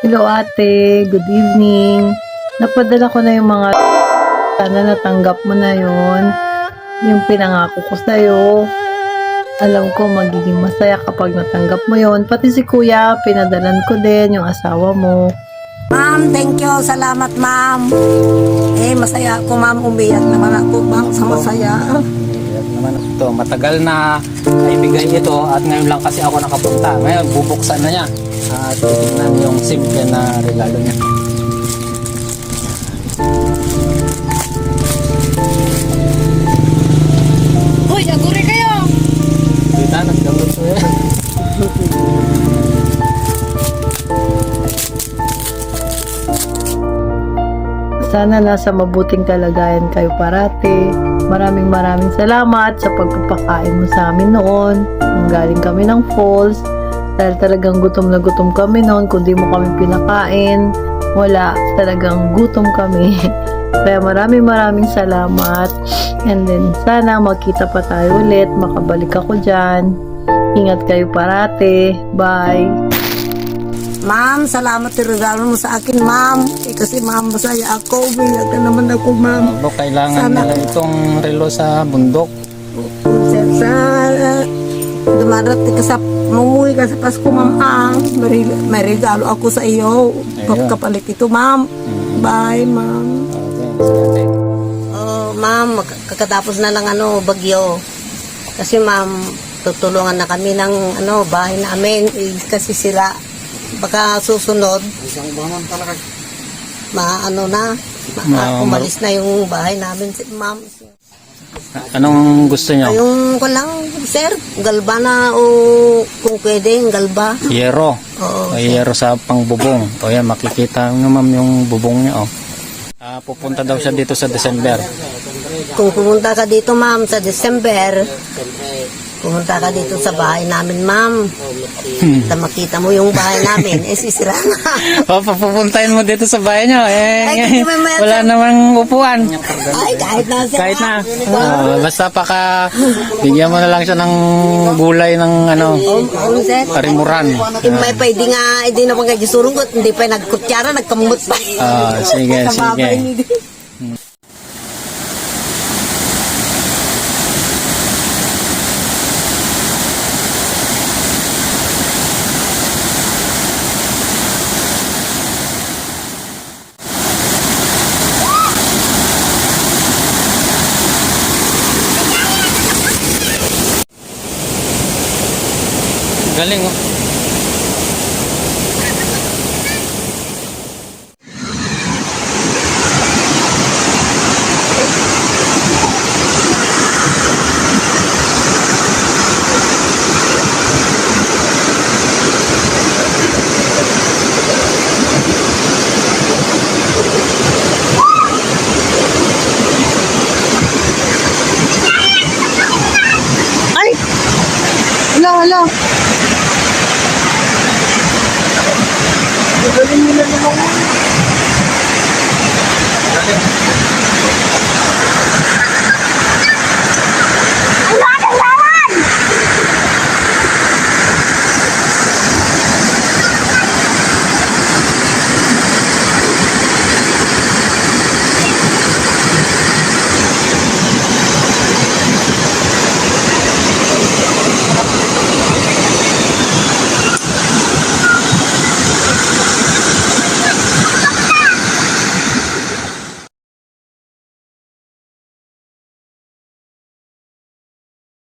Hello ate, good evening. Napadala ko na yung mga sana natanggap mo na yon. Yung pinangako ko sa'yo. Alam ko magiging masaya kapag natanggap mo yon. Pati si kuya, pinadalan ko din yung asawa mo. Ma'am, thank you. Salamat, ma'am. Eh, masaya ako, ma'am. Umiyak naman ako, ma'am, sa masaya. Yan naman ito. Matagal na kaibigan ito at ngayon lang kasi ako nakapunta. Ngayon, bubuksan na niya. At titignan yung simple na regalo niya. Uy, aguri kayo. Kita, nagdamot ko yan. Sana nasa mabuting kalagayan kayo parati. Maraming maraming salamat sa pagpapakain mo sa amin noon. Nung galing kami ng falls. Dahil talagang gutom na gutom kami noon. Kung di mo kami pinakain, wala. Talagang gutom kami. Kaya maraming maraming salamat. And then sana magkita pa tayo ulit. Makabalik ako dyan. Ingat kayo parati. Bye. Ma'am, salamat sa regalo mo sa akin, ma'am. Eh, kasi, ma'am, masaya ako. Umiyak na naman ako, ma'am. Kailangan Sana- nila itong relo sa bundok. Sa, sa dumarating ka sa Mumuwi ka sa Pasko, ma'am. Ah, may, may regalo ako sa iyo. Ayun. Kapalit ito, ma'am. Bye, ma'am. Oh, ma'am, kakatapos na lang ano, bagyo. Kasi ma'am, tutulungan na kami ng ano, bahay namin. Eh, kasi sila, baka susunod, ma ano na, ma- Ma- umalis na yung bahay namin, ma'am. Anong gusto niyo? Yung ko lang, sir, galba na o kung pwede, galba. Yero. Oo. O yero sa pangbubong. O yan, makikita nyo ma'am yung bubong niya. Oh. Ah, pupunta daw siya dito sa December. Kung pumunta ka dito, ma'am, sa December, pumunta ka dito sa bahay namin, ma'am. Sa makita mo yung bahay namin, eh sisira na. o, papupuntahin mo dito sa bahay niyo. Eh, Ay, hindi mo may- wala namang upuan. Ay, kahit na sir. Kahit na. Oh, basta paka bigyan mo na lang siya ng gulay ng ano, Oo, sir. karimuran. Eh, may pwede nga, hindi na pang surungot, hindi pa nagkutsara, nagkamot pa. Ah, sige, sige. Galing oh. Hello, hello. Galing nila nilong